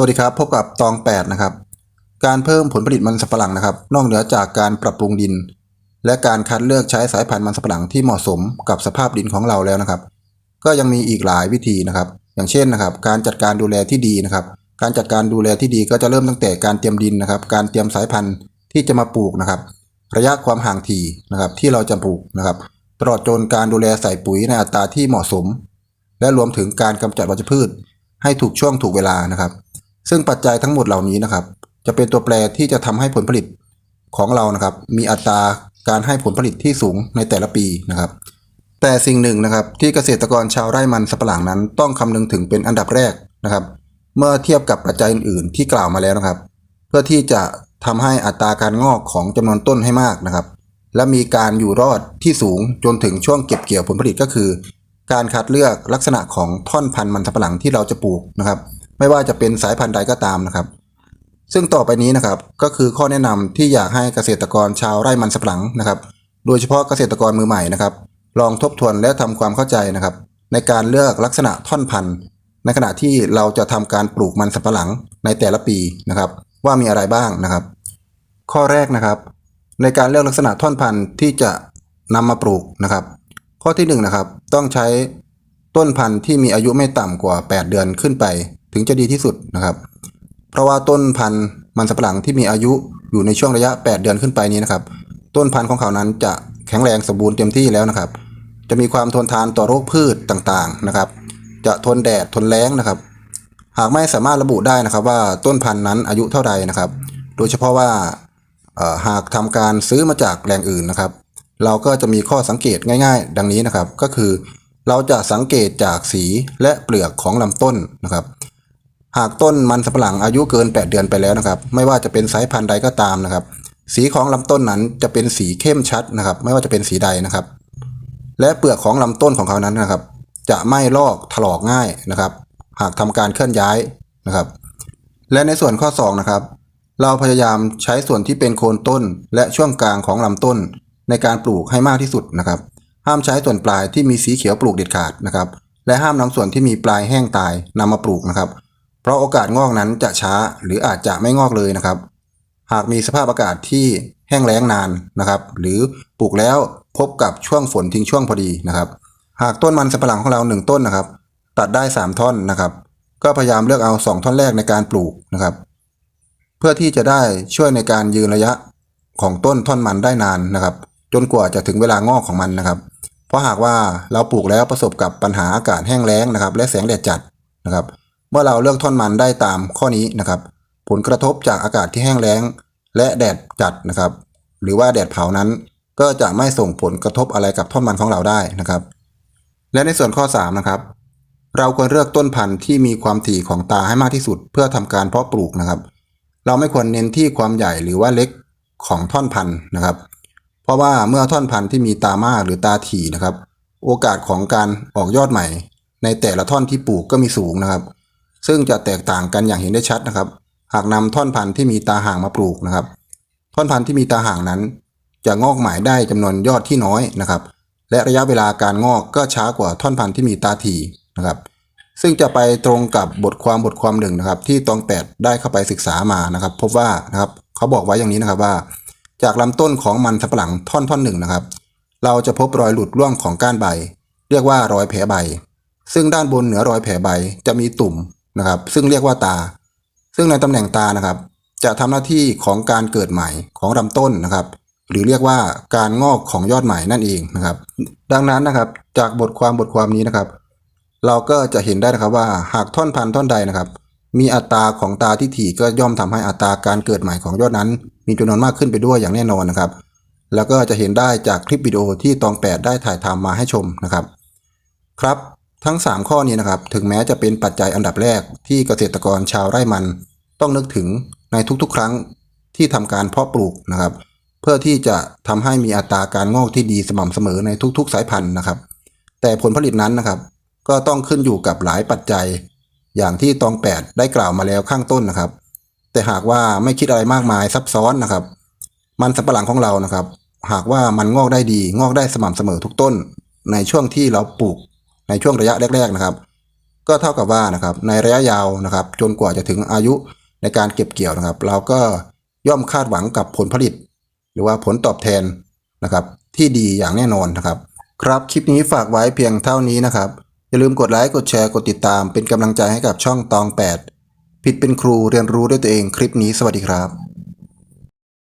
วัสดีครับ พบกับตอง 8 นะครับ การเพิ่มผลผลิตมันสำปะหลังนะครับ นอกเหนือจากการปรับปรุงดิน และการคัดเลือกใช้สายพันธุ์มันสำปะหลังที่เหมาะสมกับสภาพดินของเราแล้วนะครับ ก็ยังมีอีกหลายวิธีนะครับ อย่างเช่นนะครับ การจัดการดูแลที่ดีนะครับ การจัดการดูแลที่ดีก็จะเริ่มตั้งแต่การเตรียมดินนะครับ การเตรียมสายพันธุ์ที่จะมาปลูกนะครับ ระยะความห่างถี่นะครับ ที่เราจะปลูกนะครับ ตลอดจนการดูแลใส่ปุ๋ยในอัตราที่เหมาะสม และรวมถึงการกำจัดวัชพืช ให้ถูกช่วงถูกเวลานะครับ ซึ่งปัจจัยทั้งหมดเหล่านี้นะครับ จะเป็นตัวแปรที่จะทำให้ผลผลิตของเรานะครับ มีอัตราการให้ผลผลิตที่สูงในแต่ละปีนะครับ แต่สิ่งหนึ่งนะครับ ที่เกษตรกรชาวไร่มันสำปะหลังนั้น ต้องคำนึงถึงเป็นอันดับแรกนะครับ เมื่อเทียบกับปัจจัยอื่นๆที่กล่าวมาแล้วนะครับ เพื่อที่จะทำให้อัตราการงอกของจำนวนต้นให้มากนะครับ และมีการอยู่รอดที่สูงจนถึงช่วงเก็บเกี่ยวผลผลิตก็คือ การคัดเลือกลักษณะของท่อนพันธุ์มันสำปะหลังที่เราจะปลูกนะครับ ไม่ว่าจะเป็นสายพันธุ์ใดก็ตามนะครับ ซึ่งต่อไปนี้นะครับก็คือข้อแนะนำที่อยากให้เกษตรกรชาวไร่มันสำปะหลังนะครับ โดยเฉพาะเกษตรกรมือใหม่นะครับ ลองทบทวนและทำความเข้าใจนะครับ ในการเลือกลักษณะท่อนพันธุ์ ในขณะที่เราจะทำการปลูกมันสำปะหลังในแต่ละปีนะครับ ว่ามีอะไรบ้างนะครับ ข้อแรกนะครับ ในการเลือกลักษณะท่อนพันธุ์ที่จะนำมาปลูกนะครับ ข้อที่หนึ่งนะครับต้องใช้ต้นพันธุ์ที่มีอายุไม่ต่ำกว่า 8 เดือนขึ้นไป ถึงจะดีที่สุดนะครับ เพราะว่าต้นพันธุ์มันสำปะหลังที่มีอายุอยู่ในช่วงระยะ 8 เดือนขึ้นไปนี้นะครับ ต้นพันธุ์ของเขานั้นจะแข็งแรงสมบูรณ์เต็มที่แล้วนะครับ จะมีความทนทานต่อโรคพืชต่างๆนะครับ จะทนแดดทนแล้งนะครับ หากไม่สามารถระบุได้นะครับ ว่าต้นพันธุ์นั้นอายุเท่าใดนะครับ โดยเฉพาะว่าหากทำการซื้อมาจากแหล่งอื่นนะครับ เราก็จะมีข้อสังเกตง่าย ๆ ดังนี้นะครับ ก็คือ เราจะสังเกตจากสีและเปลือกของลำต้นนะครับ หากต้นมันสำปะหลังอายุเกิน 8 เดือนไปแล้วนะครับ ไม่ว่าจะเป็นสายพันธุ์ใดก็ตามนะครับ สีของลำต้นนั้นจะเป็นสีเข้มชัดนะครับ ไม่ว่าจะเป็นสีใดนะครับ และเปลือกของลำต้นของเขานั้นนะครับ จะไม่ลอกถลอกง่ายนะครับ หากทำการเคลื่อนย้ายนะครับ และในส่วนข้อ2นะครับเราพยายามใช้ส่วนที่เป็นโคนต้นและช่วงกลางของลำต้น ในการปลูกให้มากที่สุดนะครับ ห้ามใช้ส่วนปลายที่มีสีเขียวปลูกเด็ดขาดนะครับ และห้ามนำส่วนที่มีปลายแห้งตายนำมาปลูกนะครับเราะโอกาสงอกนั้นจะช้าหรืออาจจะไม่งอกเลยนะครับ หากมีสภาพอากาศที่แห้งแล้งนานนะครับ หรือปลูกแล้วพบกับช่วงฝนทิ้งช่วงพอดีนะครับ หากต้นมันสำปะหลังของเราหนึ่งต้นนะครับ ตัดได้ 3 ท่อนนะครับ ก็พยายามเลือกเอา 2 ท่อนแรกในการปลูกนะครับ เพื่อที่จะได้ช่วยในการยืนระยะของต้นท่อนมันได้นานนะครับ จนกว่าจะถึงเวลางอกของมันนะครับ เพราะหากว่าเราปลูกแล้วประสบกับปัญหาอากาศแห้งแล้งนะครับ และแสงแดดจัดนะครับ เมื่อเราเลือกท่อนมันได้ตามข้อนี้นะครับ ผลกระทบจากอากาศที่แห้งแล้ง และแดดจัดนะครับ หรือว่าแดดเผานั้น ก็จะไม่ส่งผลกระทบอะไรกับท่อนมันของเราได้นะครับ และในส่วนข้อ3นะครับเราควรเลือกต้นพันธุ์ที่มีความถี่ของตาให้มากที่สุด เพื่อทำการเพาะปลูกนะครับ เราไม่ควรเน้นที่ความใหญ่หรือว่าเล็กของท่อนพันธุ์นะครับ เพราะว่าเมื่อท่อนพันธุ์ที่มีตามากหรือตาถี่นะครับ โอกาสของการออกยอดใหม่ ในแต่ละท่อนที่ปลูกก็มีสูงนะครับ ซึ่งจะแตกต่างกันอย่างเห็นได้ชัดนะครับ หากนำท่อนพันธุ์ที่มีตาห่างมาปลูกนะครับ ท่อนพันธุ์ที่มีตาห่างนั้น จะงอกหมายได้จำนวนยอดที่น้อยนะครับ และระยะเวลาการงอกก็ช้ากว่าท่อนพันธุ์ที่มีตาถี่นะครับ ซึ่งจะไปตรงกับบทความบทความหนึ่งนะครับ ที่ตองแปดได้เข้าไปศึกษามานะครับ พบว่านะครับเขาบอกไว้อย่างนี้นะครับว่า จากลำต้นของมันสำปะหลังท่อนท่อนหนึ่งนะครับ เราจะพบรอยหลุดร่วงของก้านใบ เรียกว่ารอยแผลใบ ซึ่งด้านบนเหนือรอยแผลใบจะมีตุ่ม นะครับ ซึ่งเรียกว่าตา ซึ่งในตำแหน่งตานะครับ จะทำหน้าที่ของการเกิดใหม่ของลำต้นนะครับ หรือเรียกว่าการงอกของยอดใหม่นั่นเองนะครับ ดังนั้นนะครับจากบทความบทความนี้นะครับ เราก็จะเห็นได้นะครับว่าหากท่อนพันธุ์ท่อนใดนะครับ มีอัตราของตาที่ถี่ก็ย่อมทำให้อัตราการเกิดใหม่ของยอดนั้น มีจำนวนมากขึ้นไปด้วยอย่างแน่นอนนะครับ แล้วก็จะเห็นได้จากคลิปวิดีโอที่ตองแปดได้ถ่ายทำมาให้ชมนะครับ ครับ ทั้ง 3 ข้อนี้นะครับ ถึงแม้จะเป็นปัจจัยอันดับแรกที่เกษตรกรชาวไร่มัน ต้องนึกถึงในทุกๆ ครั้งที่ทำการเพาะปลูกนะครับ เพื่อที่จะทำให้มีอัตราการงอกที่ดีสม่ำเสมอในทุก ๆ สายพันธุ์นะครับ แต่ผลผลิตนั้นนะครับ ก็ต้องขึ้นอยู่กับหลายปัจจัย อย่างที่ตองแปดได้กล่าวมาแล้วข้างต้นนะครับ แต่หากว่าไม่คิดอะไรมากมายซับซ้อนนะครับ มันสำปะหลังของเรานะครับ หากว่ามันงอกได้ดีงอกได้สม่ำเสมอทุกต้น ในช่วงที่เราปลูก ในช่วงระยะแรกๆนะครับ ก็เท่ากับว่านะครับในระยะยาวนะครับ จนกว่าจะถึงอายุในการเก็บเกี่ยวนะครับ เราก็ย่อมคาดหวังกับผลผลิต หรือว่าผลตอบแทนนะครับ ที่ดีอย่างแน่นอนนะครับ ครับคลิปนี้ฝากไว้เพียงเท่านี้นะครับ อย่าลืมกดไลค์กดแชร์กดติดตามเป็นกำลังใจให้กับช่องตอง 8 ผิดเป็นครูเรียนรู้ด้วยตัวเองคลิปนี้สวัสดีครับ